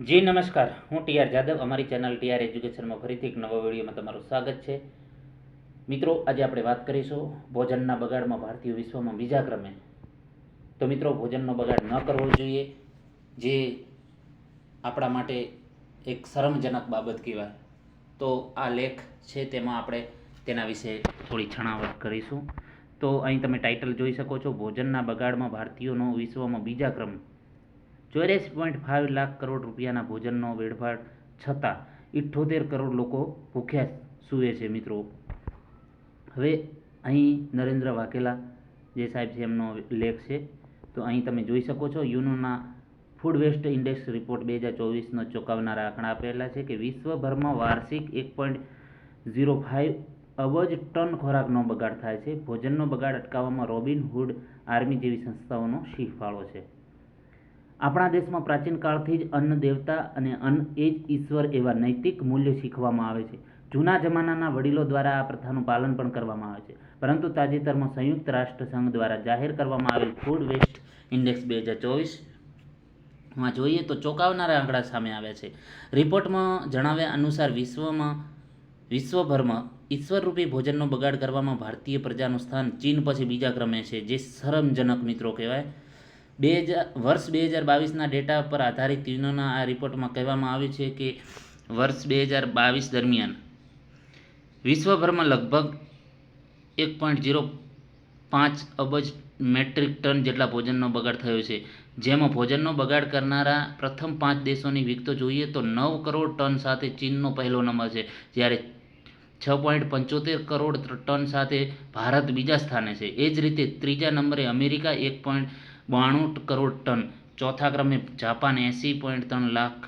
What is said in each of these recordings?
જી, નમસ્કાર. હું ટીઆર જાદવ. અમારી ચેનલ ટીઆર એજ્યુકેશનમાં ફરીથી એક નવા વિડીયોમાં તમારું સ્વાગત છે. મિત્રો, આજે આપણે વાત કરીશું ભોજનના બગાડમાં ભારતીય વિશ્વમાં બીજા ક્રમે. તો મિત્રો, ભોજનનો બગાડ ન કરવો જોઈએ. જે આપણા માટે એક શરમજનક બાબત કહેવાય. તો આ લેખ છે તેમાં આપણે તેના વિશે થોડી છણાવટ કરીશું. તો અહીં તમે ટાઇટલ જોઈ શકો છો. ભોજનના બગાડમાં ભારતીયોનો વિશ્વમાં બીજા ક્રમ. ચોર્યાસી પોઈન્ટ ફાઇવ લાખ કરોડ રૂપિયાના ભોજનનો વેડફાટ છતાં ઇઠ્ઠોતેર કરોડ લોકો ભૂખ્યા સૂવે છે મિત્રો. હવે અહીં નરેન્દ્ર વાઘેલા જે સાહેબ છે એમનો લેખ છે. તો અહીં તમે જોઈ શકો છો, યુનોના ફૂડ વેસ્ટ ઇન્ડેક્સ રિપોર્ટ બે હજાર ચોવીસનો ચોંકાવનારા આંકડા આપેલા છે કે વિશ્વભરમાં વાર્ષિક એક પોઈન્ટ ઝીરો ફાઇવ અબજ ટન ખોરાકનો બગાડ થાય છે. ભોજનનો બગાડ અટકાવવામાં રોબિન હુડ આર્મી જેવી સંસ્થાઓનો શીખ ફાળો છે. આપણા દેશમાં પ્રાચીન કાળથી જ અન્ન દેવતા અને અન્ન એ જ ઈશ્વર એવા નૈતિક મૂલ્ય શીખવામાં આવે છે. જૂના જમાનાના વડીલો દ્વારા આ પ્રથાનું પાલન પણ કરવામાં આવે છે. પરંતુ તાજેતરમાં સંયુક્ત રાષ્ટ્ર સંઘ દ્વારા જાહેર કરવામાં આવેલ ફૂડ વેસ્ટ ઇન્ડેક્સ બે હજાર ચોવીસમાં જોઈએ તો ચોંકાવનારા આંકડા સામે આવ્યા છે. રિપોર્ટમાં જણાવ્યા અનુસાર વિશ્વમાં, વિશ્વભરમાં ઈશ્વરરૂપી ભોજનનો બગાડ કરવામાં ભારતીય પ્રજાનું સ્થાન ચીન પછી બીજા ક્રમે છે, જે શરમજનક મિત્રો કહેવાય. બે હજાર વર્ષ બે હજાર બાવીસના ડેટા પર આધારિત યુનોના આ રિપોર્ટમાં કહેવામાં આવ્યું છે કે વર્ષ બે હજાર બાવીસ દરમિયાન વિશ્વભરમાં લગભગ એક પોઈન્ટ ઝીરો પાંચ અબજ મેટ્રિક ટન જેટલા ભોજનનો બગાડ થયો છે. જેમાં ભોજનનો બગાડ કરનારા પ્રથમ પાંચ દેશોની વિગતો જોઈએ તો નવ કરોડ ટન સાથે ચીનનો પહેલો નંબર છે, જ્યારે છ પોઈન્ટ પંચોતેર કરોડ ટન સાથે ભારત બીજા સ્થાને છે. એ જ રીતે ત્રીજા નંબરે અમેરિકા એક પોઈન્ટ બાણું કરોડ ટન, ચોથા ક્રમે જાપાન એંસી પોઈન્ટ ત્રણ લાખ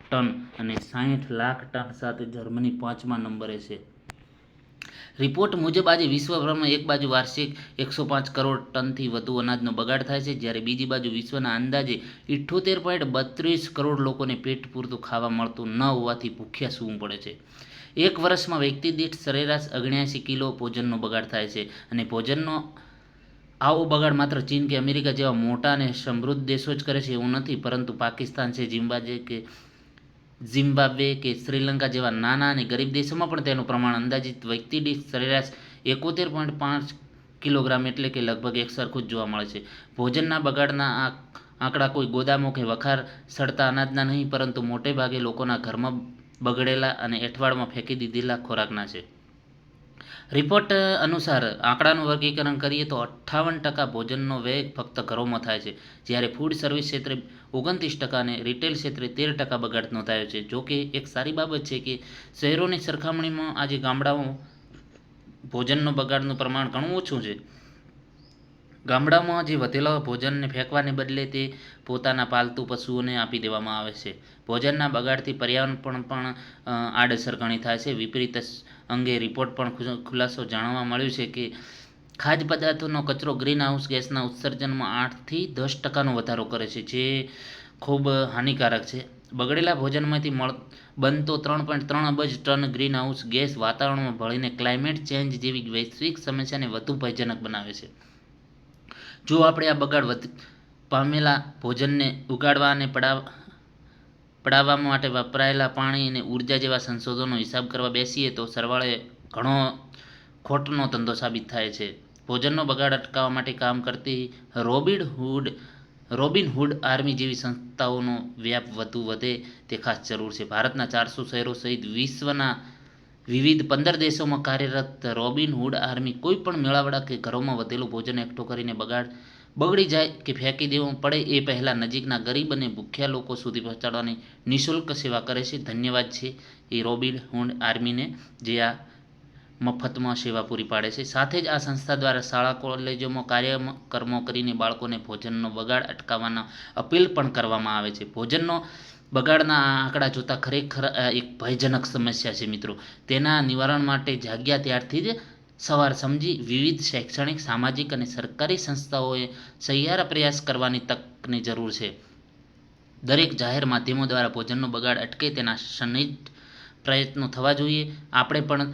ટન અને સાહીઠ લાખ ટન સાથે જર્મની પાંચમા નંબરે છે. રિપોર્ટ મુજબ આજે વિશ્વભરમાં એક બાજુ વાર્ષિક એકસો પાંચ કરોડ ટનથી વધુ અનાજનો બગાડ થાય છે, જ્યારે બીજી બાજુ વિશ્વના અંદાજે ઇઠ્ઠોતેર પોઈન્ટ બત્રીસ કરોડ લોકોને પેટ પૂરતું ખાવા મળતું ન હોવાથી ભૂખ્યા સૂવું પડે છે. એક વર્ષમાં વ્યક્તિ દીઠ સરેરાશ અગણ્યાસી કિલો ભોજનનો બગાડ થાય છે અને ભોજનનો આવો બગાડ માત્ર ચીન કે અમેરિકા જેવા મોટા અને સમૃદ્ધ દેશો જ કરે છે એવું નથી, પરંતુ પાકિસ્તાન છે, ઝિમ્બાબ્વે કે ઝિમ્બાબ્વે કે શ્રીલંકા જેવા નાના અને ગરીબ દેશોમાં પણ તેનું પ્રમાણ અંદાજિત વ્યક્તિ દીઠ સરેરાશ એકોતેર પોઈન્ટ પાંચ કિલોગ્રામ એટલે કે લગભગ એક સરખું જ જોવા મળે છે. ભોજનના બગાડના આ આંકડા કોઈ ગોદામો કે વખાર સડતા અનાજના નહીં, પરંતુ મોટે ભાગે લોકોના ઘરમાં બગડેલા અને એઠવાડમાં ફેંકી દીધેલા ખોરાકના છે. રિપોર્ટ અનુસાર આંકડાનું વર્ગીકરણ કરીએ તો અઠ્ઠાવન ટકા ભોજનનો વેગ ફક્ત ઘરોમાં થાય છે. જ્યારે ફૂડ સર્વિસ ક્ષેત્રે ઓગણત્રીસ ટકા અને રિટેલ ક્ષેત્રે તેર ટકા બગાડ નોંધાયો છે. જો કે એક સારી બાબત છે કે શહેરોની સરખામણીમાં આજે ગામડાઓ ભોજનનો બગાડનું પ્રમાણ ઘણું ઓછું છે. ગામડામાં જે વધેલા ભોજનને ફેંકવાને બદલે તે પોતાના પાલતુ પશુઓને આપી દેવામાં આવે છે. ભોજનના બગાડથી પર્યાવરણ પણ આડઅસર ઘણી થાય છે. વિપરીત અંગે રિપોર્ટ પણ ખુલાસો જાણવા મળ્યું છે કે ખાદ્ય પદાર્થોનો કચરો ગ્રીન હાઉસ ગેસના ઉત્સર્જનમાં આઠથી દસ ટકાનો વધારો કરે છે, જે ખૂબ હાનિકારક છે. બગડેલા ભોજનમાંથી મળ, બનતો ત્રણ પોઈન્ટ ત્રણ અબજ ટન ગ્રીન હાઉસ ગેસ વાતાવરણમાં ભળીને ક્લાઇમેટ ચેન્જ જેવી વૈશ્વિક સમસ્યાને વધુ ભયજનક બનાવે છે. જો આપણે આ બગાડ વધ, પામેલા ભોજનને ઉગાડવા અને પડાવ, પડાવવા માટે વપરાયેલા પાણી અને ઊર્જા જેવા સંશોધનો હિસાબ કરવા બેસીએ તો સરવાળે ઘણો ખોટનો ધંધો સાબિત થાય છે. ભોજનનો બગાડ અટકાવવા માટે કામ કરતી Robin Hood, Robin Hood army જેવી સંસ્થાઓનો વ્યાપ વધુ વધે તે ખાસ જરૂર છે. ભારતના ચારસો શહેરો સહિત વિશ્વના વિવિધ પંદર દેશોમાં કાર્યરત રોબિન હુડ આર્મી કોઈ પણ મેળાવડા કે ઘરોમાં વધેલું ભોજન એકઠું કરીને બગાડ બગડી જાય કે ફેંકી દેવું પડે એ પહેલાં નજીકના ગરીબ અને ભૂખ્યા લોકો સુધી પહોંચાડવાની નિઃશુલ્ક સેવા કરે છે. ધન્યવાદ છે એ રોબિન હુડ આર્મીને જે આ મફતમાં સેવા પૂરી પાડે છે. સાથે જ આ સંસ્થા દ્વારા શાળા, કોલેજોમાં કાર્યક્રમો કરીને બાળકોને ભોજનનો બગાડ અટકાવવાના અપીલ પણ કરવામાં આવે છે. ભોજનનો બગાડના આંકડા જોતાં ખરેખર એક ભયજનક સમસ્યા છે મિત્રો. તેના નિવારણ માટે જાગ્યા ત્યારથી જ સવાર સમજી વિવિધ શૈક્ષણિક, સામાજિક અને સરકારી સંસ્થાઓએ સહિયારા પ્રયાસ કરવાની તકની જરૂર છે. દરેક જાહેર માધ્યમો દ્વારા ભોજનનો બગાડ અટકે તેના સનિટ પ્રયત્નો થવા જોઈએ. આપણે પણ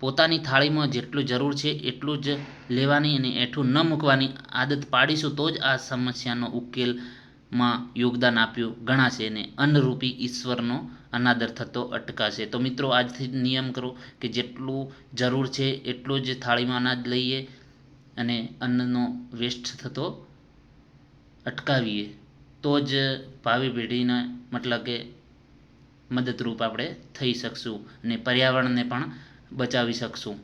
પોતાની થાળીમાં જેટલું જરૂર છે એટલું જ લેવાની અને એઠું ન મૂકવાની આદત પાડીશું તો જ આ સમસ્યાનો ઉકેલમાં યોગદાન આપ્યું ગણાશે અને અન્નરૂપી ઈશ્વરનો અનાદર થતો અટકાશે. તો મિત્રો, આજથી નિયમ કરો કે જેટલું જરૂર છે એટલું જ થાળીમાં અનાજ લઈએ અને અન્નનો વેસ્ટ થતો અટકાવીએ. તો જ ભાવિ પેઢીને મતલબ કે મદદરૂપ આપણે થઈ શકશું અને પર્યાવરણને પણ બચાવી શકશું.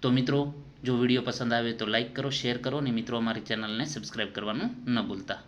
તો મિત્રો, જો વીડિયો પસંદ આવે તો લાઈક કરો, શેર કરો અને મિત્રો અમારી ચેનલને સબસ્ક્રાઈબ કરવાનું ન ભૂલતા.